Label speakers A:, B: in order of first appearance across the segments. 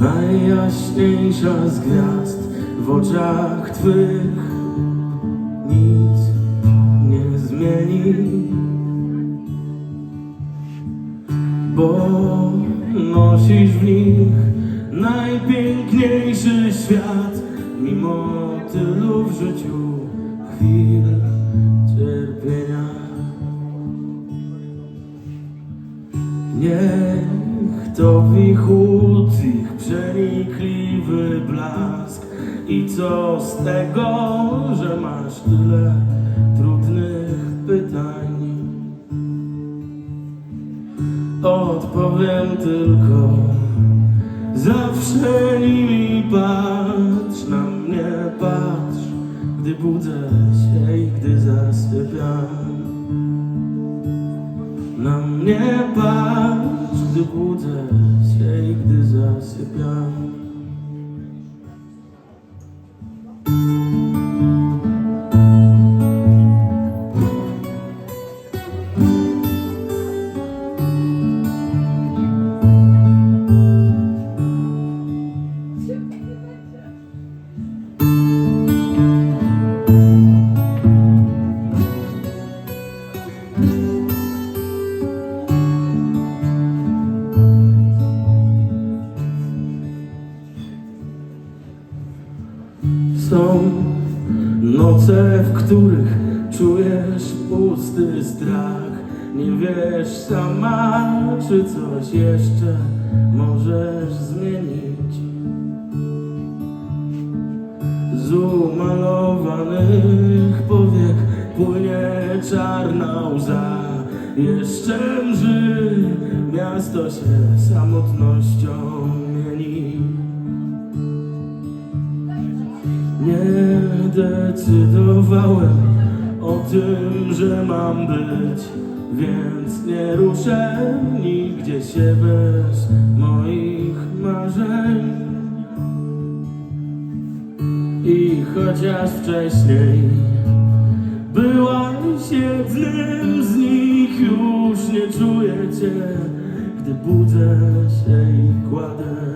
A: najjaśniejsza z gwiazd w oczach Twych nic nie zmieni, bo nosisz w nich najpiękniejszy świat, mimo tylu w życiu chwil cierpienia. Niech to wichut co z tego, że masz tyle trudnych pytań Odpowiem tylko Zawsze nimi patrz na mnie, patrz Gdy budzę się i gdy zasypiam na mnie patrz, gdy budzę się i gdy zasypiam. Są noce, w których czujesz pusty strach. Nie wiesz sama, czy coś jeszcze możesz zmienić. Z umalowanych powiek płynie czarna łza. Jeszcze mży, miasto się samotnością Nie decydowałem o tym, że mam być, więc nie ruszę nigdzie się bez moich marzeń. I chociaż wcześniej byłaś jednym z nich, już nie czuję cię, gdy budzę się i kładę.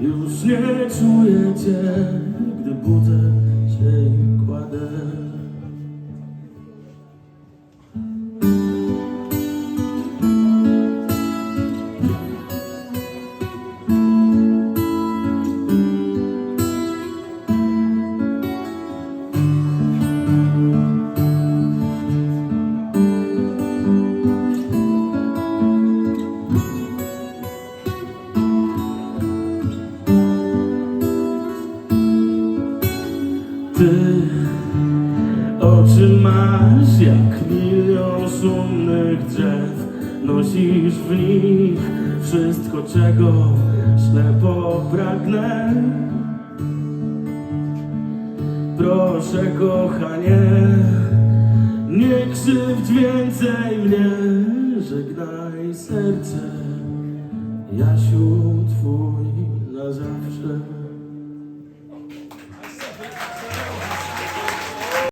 A: Już nie czuję cię, gdy oczy masz jak milion szumnych drzew Nosisz w nich? Wszystko, czego ślepo pragnę Proszę kochanie, nie krzywdź więcej mnie. Żegnaj serce, Jasiu twój na zawsze